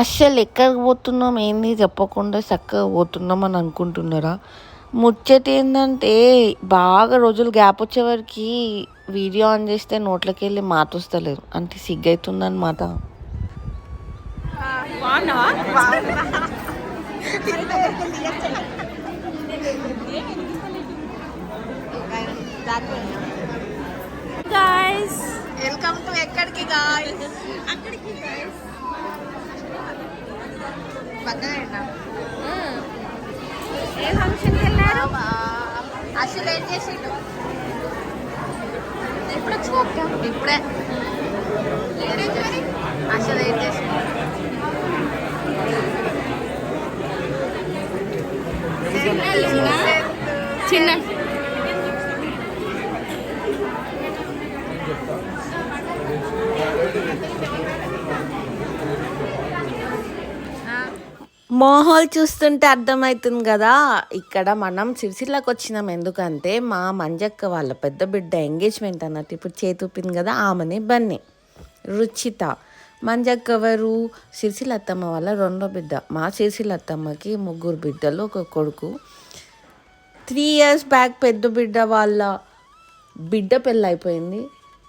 అస్సలు ఎక్కడికి పోతున్నాం ఏంది చెప్పకుండా చక్కగా పోతున్నాం అని అనుకుంటున్నారా? ముచ్చట ఏంటంటే బాగా రోజులు గ్యాప్ వచ్చేవరకు వీడియో ఆన్ చేస్తే నోట్లోకి వెళ్ళి మాట. వస్తలేదు అంటే సిగ్గైతుంది అనమాట గాయస్ వెల్కమ్ టు ఎక్కడికి గాయస్ అక్కడికి గాయస్ పక్కన ఏ ఫంక్షన్కి వెళ్ళారు? అసలు ఏం చేసిండు? ఎప్పుడు వచ్చి ఇప్పుడే అసలు ఏం చేసిండు చిన్న మోహల్ చూస్తుంటే అర్థమవుతుంది కదా. ఇక్కడ మనం సిరిసిల్లకి వచ్చినాం ఎందుకంటే మా మంజక్క వాళ్ళ పెద్ద బిడ్డ ఎంగేజ్మెంట్ అన్నట్టు ఇప్పుడు చేతుపింది కదా ఆమెని బన్నీ. రుచిత. మంజక్క ఎవరు? సిరిసిల్ల అత్తమ్మ వాళ్ళ రెండో బిడ్డ. మా సిరిసిల్ల అత్తమ్మకి ముగ్గురు బిడ్డలు ఒక కొడుకు. త్రీ ఇయర్స్ బ్యాక్ పెద్ద బిడ్డ వాళ్ళ బిడ్డ పెళ్ళి అయిపోయింది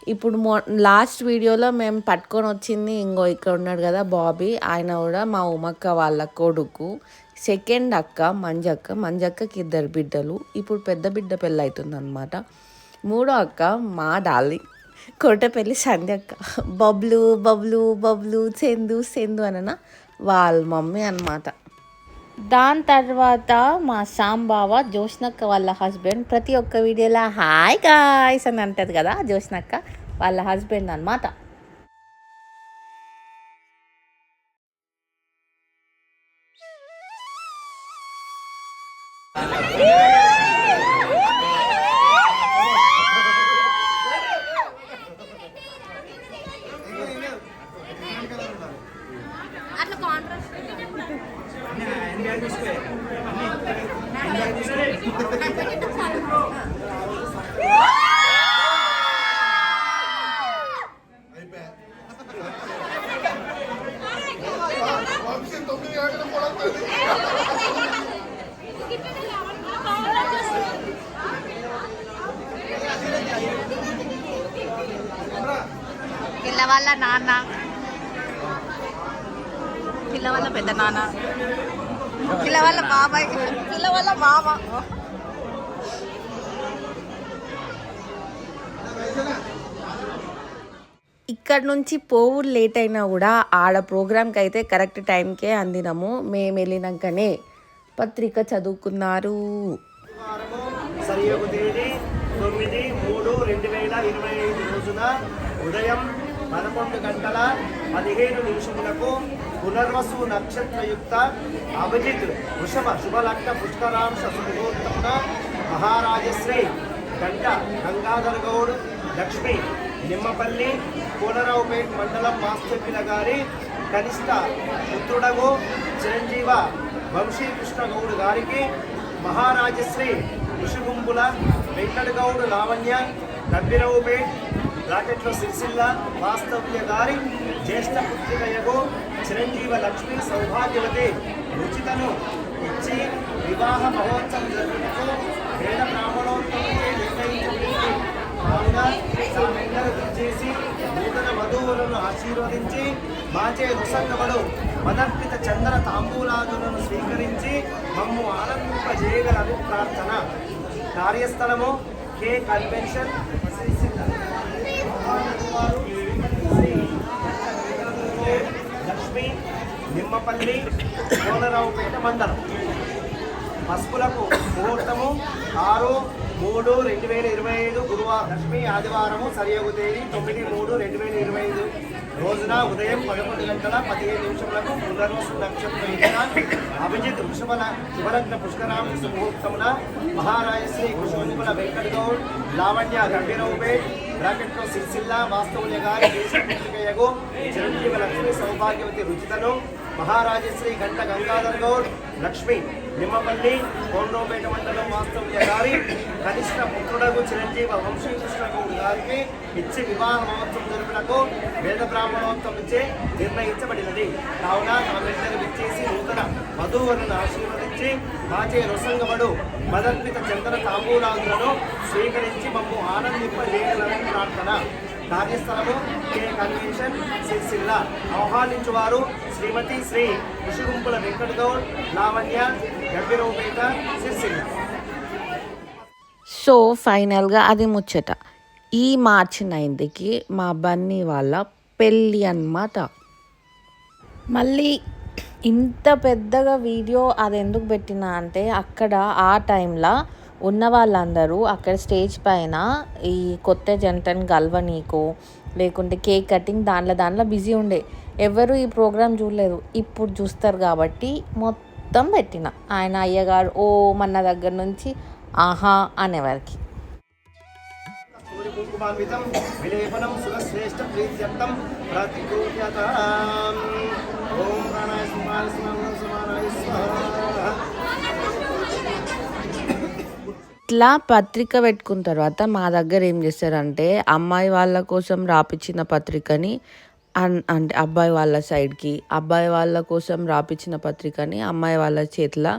ఇప్పుడు మో లాస్ట్ వీడియోలో మేము పట్టుకొని వచ్చింది ఇంకో ఇక్కడ ఉన్నాడు కదా బాబీ ఆయన కూడా మా ఉమక్క వాళ్ళ కొడుకు సెకండ్ అక్క మంజక్క మంజక్కకి ఇద్దరు బిడ్డలు ఇప్పుడు పెద్ద బిడ్డ పెళ్ళి అవుతుందన్నమాట మూడో అక్క మా డాలి కోటపల్లి సంధ్యక్క బబ్లు బబ్లు బబ్లు చెందు సెందు అనన వాళ్ళ మమ్మీ అన్నమాట. దాని తర్వాత మా సాంబావ జోష్నక్క వాళ్ళ హస్బెండ్ ప్రతి ఒక్క వీడియోలో హాయ్ గాయ్స్ అని అంటది కదా జోష్నక్క వాళ్ళ హస్బెండ్ అన్నమాట అట్లా కాంట్రాస్ట్ పిల్లవాళ్ళ నాన్న. పిల్లవాళ్ళ పెద్ద నాన్న. పిల్ల వాళ్ళ బాబాయ్ పిల్ల వాళ్ళ మామ. ఇక్కడ నుంచి పోవు లేట్ అయినా కూడా ఆడ ప్రోగ్రామ్కి అయితే కరెక్ట్ టైంకే అందినాము. మేము వెళ్ళినాకనే పత్రిక చదువుకున్నారు. సరియగు తేదీ తొమ్మిది మూడు రెండు వేల ఇరవై ఐదు రోజున ఉదయం పదకొండు గంటల పదిహేను నిమిషములకు పునర్వసు నక్షత్రయుక్త అభిజిత్ వృషభ శుభలగ్న పుష్కరాంశ సుముహూర్తమున మహారాజశ్రీ గంట గంగాధర్ గౌడ్ లక్ష్మి నిమ్మపల్లి కోనరావుపేట్ మండలం మాస్టర్పిల గారి కనిష్ట పుత్రుడగు చిరంజీవ వంశీకృష్ణ గౌడ్ గారికి మహారాజశ్రీ ఋషిగుంపుల వెంకటగౌడ్ లావణ్య గబ్బిరావుపేట్ రాకెట్ల సిరిసిల్ల వాస్తవ్య గారి జ్యేష్ఠ చిరంజీవ లక్ష్మి సౌభాగ్యవతి రుచితను ఇచ్చి వివాహ మహోత్సవం జరుపుటకు వేద బ్రాహ్మణోత్సవం నిర్ణయించబడింది. కావున సామెందరూ చేసి నూతన వధువులను ఆశీర్వదించి మాచే రుసంగముడు మదర్పిత చంద్ర తాంబూలాదులను స్వీకరించి మమ్ము ఆనందింపజేయగలను ప్రార్థన కార్యస్థలము కే కన్వెన్షన్. వారు లక్ష్మి నిమ్మపల్లి కోనరావుపేట మండలం. పసుపులకు ముహూర్తము ఆరు మూడు రెండు వేల ఇరవై ఐదు గురువారం. లక్ష్మి ఆదివారము సరియగు తేదీ తొమ్మిది మూడు రెండు వేల ఇరవై ఐదు రోజున ఉదయం పదకొండు గంటల పదిహేను నిమిషములకు పునర్వసు నక్షత్రం అభిజిత్ వృషభల శివరత్న పుష్కరాంశ ముహూర్తమున మహారాజశ్రీ కుశోజుల వెంకట గౌడ్ లావణ్య గంభీరవుపేట్ బ్రాకెట్లో సిరిసిల్ల వాస్తవుల్య గారి దేశపుత్రికయగు చిరంజీవ లక్ష్మి సౌభాగ్యవతి రుచితను మహారాజశ్రీ గంట గంగాధర్ గౌడ్ లక్ష్మి. నిమ్మపల్లి కొండోపేట మండలం వాస్తవ్య గారి కనిష్ట పుత్రుడకు చిరంజీవ వంశీకృష్ణకు గారికి ఇచ్చి వివాహ మహోత్సవం జరుపుటకు వేద బ్రాహ్మణోత్సవం ఇచ్చే నిర్ణయించబడినది. కావున ఆమెద్దరు విచ్చేసి నూతన వధూవరులను ఆశీర్వదించి మాచే రొసంగమడు మదర్పిత చంద్ర తాంబూలాదులను స్వీకరించి మమ్ము ఆనందింపజేయాలని ప్రార్థన. కార్యస్థలము కే. కన్వెన్షన్ సిరిసిల్ల ఆహ్వానించువారు శ్రీమతి శ్రీ ఋషిగుంపుల వెంకట గౌడ్ లావణ్య గంభీరవుపేట సిరిసిల్ల సో ఫైనల్గా అది ముచ్చట. ఈ మార్చి నైన్త్కి మా బన్నీ వాళ్ళ పెళ్ళి అన్నమాట. మళ్ళీ ఇంత పెద్దగా వీడియో అది ఎందుకు పెట్టినా అంటే అక్కడ ఆ టైంలో ఉన్న వాళ్ళందరూ అక్కడ స్టేజ్ పైన ఈ కొత్త జంటను గల్వనీకో లేకుంటే కేక్ కటింగ్ దాంట్లో దాంట్లో బిజీ ఉండే. ఎవరు ఈ ప్రోగ్రాం చూడలేదు. ఇప్పుడు చూస్తారు కాబట్టి మొత్తం పెట్టిన. ఆయన అయ్యగారు ఓ మన దగ్గర నుంచి ఆహా అనేవారికి. కుంకుమాన్వితం విలేపనం సురశ్రేష్ఠ ప్రీత్యర్థం ఓం ప్రాణాయ సుమాయ సుమాయ సుమాయ స్వాహ. ఇట్లా పత్రిక పెట్టుకున్న తర్వాత మా దగ్గర ఏం చేస్తారంటే అమ్మాయి వాళ్ళ కోసం రాపిచ్చిన పత్రికని అన్- అంటే అబ్బాయి వాళ్ళ సైడ్కి అబ్బాయి వాళ్ళ కోసం రాపిచ్చిన పత్రికని అమ్మాయి వాళ్ళ చేతిలో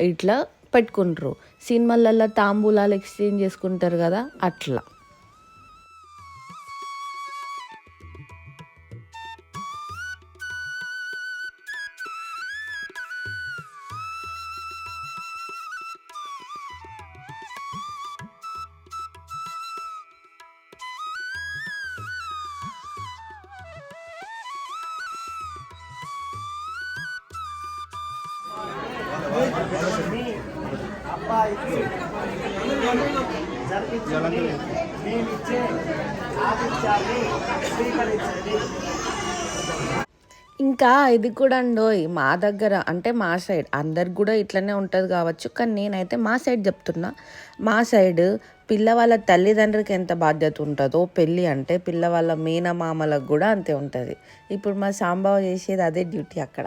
ఇట్లా పెట్టుకుంటారు. సినిమాలలో తాంబూలాలు ఎక్స్చేంజ్ చేసుకుంటారు కదా అట్లా. మీ అబ్బాయికి జరిపించండి. మేమిచ్చే ఆతిథ్యాన్ని స్వీకరించండి. ఇంకా ఇది కూడా అండోయ్ మా దగ్గర అంటే మా సైడ్ అందరికి కూడా ఇట్లనే ఉంటుంది కావచ్చు కానీ నేనైతే మా సైడ్ చెప్తున్నా. మా సైడ్ పిల్లవాళ్ళ తల్లిదండ్రులకి ఎంత బాధ్యత ఉంటుందో పెళ్ళి అంటే పిల్లవాళ్ళ మేనమామలకు కూడా అంతే ఉంటుంది. ఇప్పుడు మా సాంబావ చేసేది అదే డ్యూటీ అక్కడ.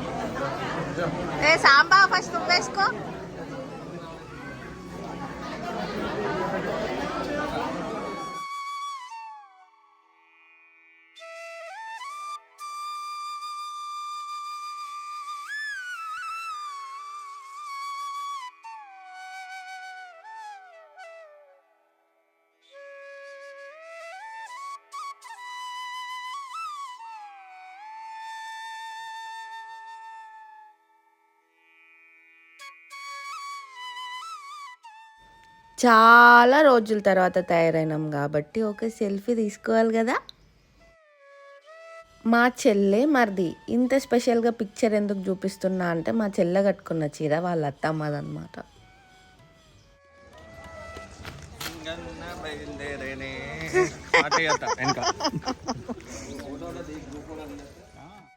ఏ సాంబా ఫస్ట్ నువ్వు చాలా రోజుల తర్వాత తయారైనాం కాబట్టి ఒక సెల్ఫీ తీసుకోవాలి కదా. మా చెల్లె మరిది ఇంత స్పెషల్గా పిక్చర్ ఎందుకు చూపిస్తున్నా అంటే మా చెల్లె కట్టుకున్న చీర వాళ్ళ అత్తమ్మదనమాట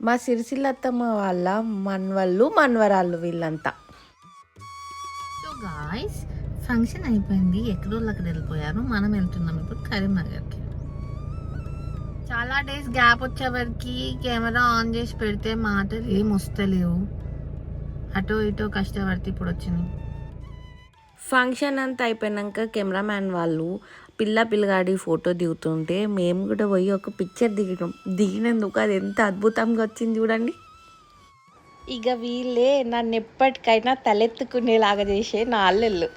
మా సిరిసిల్ల అత్తమ్మ వాళ్ళ మన్వళ్ళు మన్వరాళ్ళు వీళ్ళంతా. ఫంక్షన్ అయిపోయింది. ఎక్కడో అక్కడ వెళ్ళిపోయారు. మనం వెళ్తున్నాం ఇప్పుడు కరీంనగర్కి. చాలా డేస్ గ్యాప్ వచ్చేవరకు కెమెరా ఆన్ చేసి పెడితే మాటలు ఏం వస్తలేవు. అటో ఇటో కష్టపడితే ఇప్పుడు వచ్చింది. ఫంక్షన్ అంతా అయిపోయినాక కెమెరామ్యాన్ వాళ్ళు పిల్ల పిల్లగాడి ఫోటో దిగుతుంటే మేము కూడా పోయి ఒక పిక్చర్ దిగడం దిగినందుకు అది ఎంత అద్భుతంగా వచ్చింది చూడండి. ఇక వీళ్ళే నన్ను ఎప్పటికైనా తలెత్తుకునేలాగా చేసే నా అల్లెళ్ళు